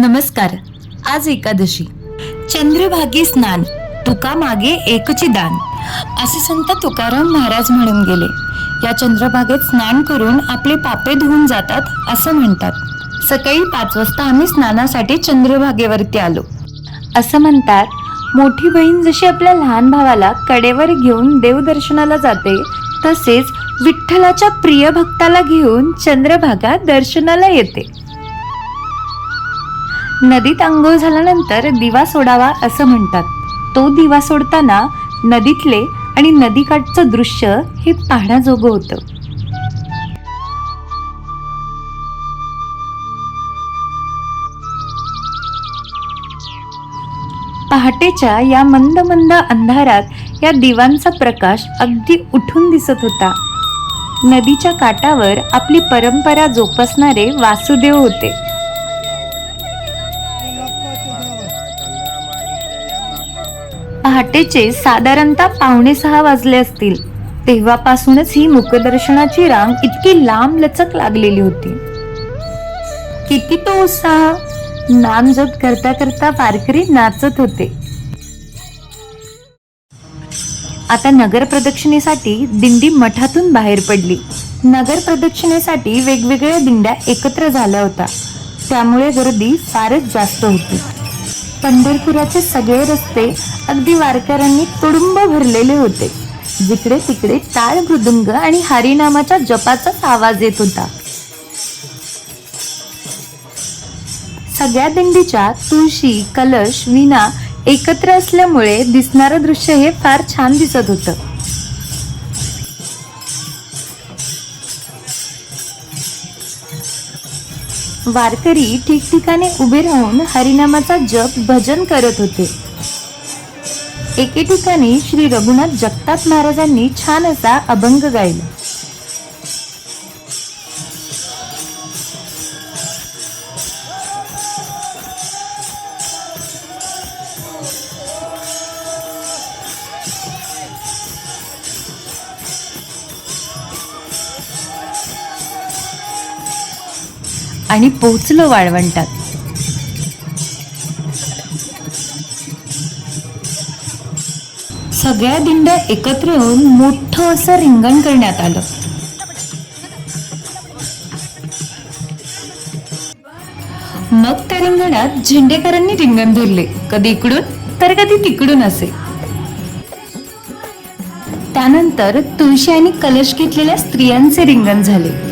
नमस्कार. आज एकादशी. चंद्रभागी स्नान तुका मागे एकची दान. असे संत तुकाराम महाराज म्हणून गेले. या चंद्रभागेत स्नान करून आपले पापे धुवून जातात असं म्हणतात. सकाळी पाच वाजता आम्ही स्नानासाठी चंद्रभागेवरती आलो. असं म्हणतात मोठी बहीण जशी आपल्या लहान भावाला कडेवर घेऊन देवदर्शनाला जाते तसेच विठ्ठलाच्या प्रिय भक्ताला घेऊन चंद्रभागा दर्शनाला येते. नदीत आंघोळ झाल्यानंतर दिवा सोडावा असं म्हणतात. तो दिवा सोडताना नदीतले आणि नदीकाठचं दृश्य हे पाहण्याजोगं होतं. पहाटेच्या या मंद मंद अंधारात या दिवांचा प्रकाश अगदी उठून दिसत होता. नदीच्या काठावर आपली परंपरा जोपासणारे वासुदेव होते. पहाटेचे साधारणतः पावणे सहा वाजले असतील. तेव्हापासूनच ही मुखदर्शनाची रांग इतकी लांब लचक लागलेली होती. किती तो उत्साह नाम जप करता करता वारकरी नाचत होते. आता नगर प्रदक्षिणेसाठी दिंडी मठातून बाहेर पडली. नगर प्रदक्षिणेसाठी वेगवेगळ्या दिंड्या एकत्र झाल्या होत्या. त्यामुळे गर्दी फारच जास्त होती. पंढरपुराचे सगळे रस्ते अगदी वारकऱ्यांनी तुडुंब भरलेले होते. जिकडे तिकडे टाळ मृदुंग आणि हरिनामाच्या जपाचाच आवाज येत होता. सगळ्या दिंडीच्या तुळशी कलश विना एकत्र असल्यामुळे दिसणारं दृश्य हे फार छान दिसत होतं. वारकरी ठिकठिकाणी उभे राहून हरिनामाचा जप भजन करत होते. एके ठिकाणी श्री रघुनाथ जगताप महाराजांनी छान असा अभंग गायला. आणि पोचलो वाळवंटात. सगळ्या दिंड्या एकत्र येऊन मोठं असं रिंगण करण्यात आलं. मग त्या रिंगणात झेंडेकरांनी रिंगण धरले. कधी इकडून तर कधी तिकडून असे. त्यानंतर तुळशी आणि कलश घेतलेल्या स्त्रियांचे रिंगण झाले.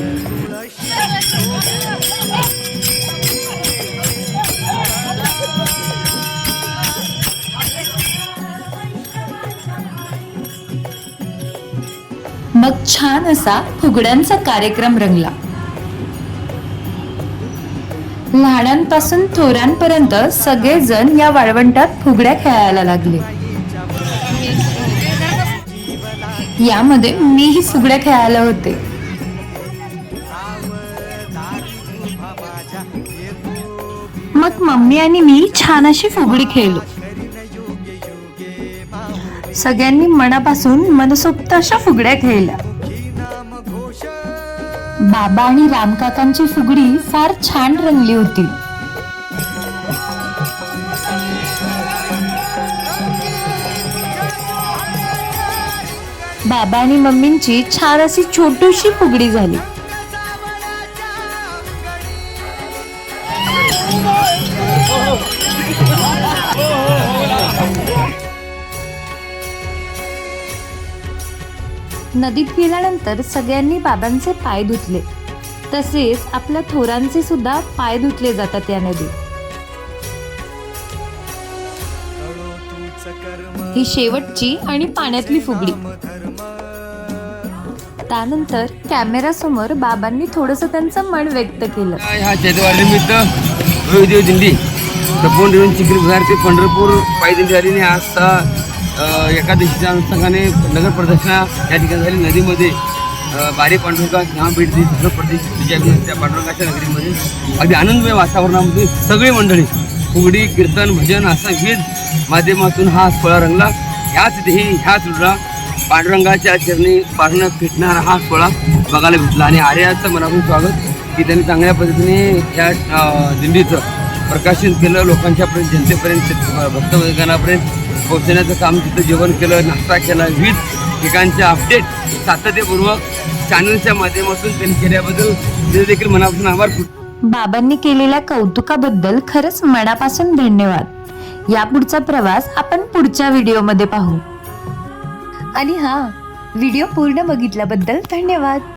मग छान असा फुगड्यांचा कार्यक्रम रंगला. लहानांपासून थोरांपर्यंत सगळेजण या वाळवंटात फुगड्या खेळायला लागले. यामध्ये मीही फुगड्या खेळायला होते. मग मम्मी आणि मी छान अशी फुगडी खेळलो. सगळ्यांनी मनापासून मनसोक्त अशा फुगड्या खेळल्या. बाबा आणि रामकाकांची फुगडी फार छान रंगली होती. बाबा आणि मम्मींची छान अशी छोटीशी फुगडी झाली. नदीत गेल्यानंतर सगळ्यांनी बाबांचे पाय धुतले. तसेच आपल्या थोरांचे सुद्धा पाय धुतले जातात या नदीत. ही शेवटची आणि पाण्यातली फुगडी. त्यानंतर कॅमेरा समोर बाबांनी थोडस त्यांचं मन व्यक्त केलं. दिंडी. तपोन चिखली पंढरपूर पायी झाली आज एकादशीच्या अनुषंगाने नगर प्रदक्षिणा या ठिकाणी झाली. नदीमध्ये बारी पांडुरंगा घाम भेट दिली. नगर प्रदेश विजय त्या पांडुरंगाच्या नगरीमध्ये. अगदी आनंदमय वातावरणामध्ये सगळी मंडळी फुगडी कीर्तन भजन असा विविध माध्यमातून हा सोहळा रंगला. ह्याच देही ह्याच रुळा पांडुरंगाच्या चरणी पारणं फिटणारा हा सोहळा बघायला भेटला. आणि आर्याचं मनापासून स्वागत की त्यांनी चांगल्या पद्धतीने या दिंडीचं प्रकाशन केलं. लोकांच्यापर्यंत जनतेपर्यंत भक्तवर्गांपर्यंत पोहोचण्याचं काम तिथं जेवण केलं नाश्ता केला विविध ठिकाणचे अपडेट सातत्यपूर्वक चॅनलच्या माध्यमातून त्यांनी केल्याबद्दल ते देखील मनापासून आभार बाबांनी केलेल्या कौतुकाबद्दल खरंच मनापासून धन्यवाद. यापुढचा प्रवास आपण पुढच्या व्हिडिओमध्ये पाहू. आणि हा व्हिडिओ पूर्ण बघितल्याबद्दल धन्यवाद.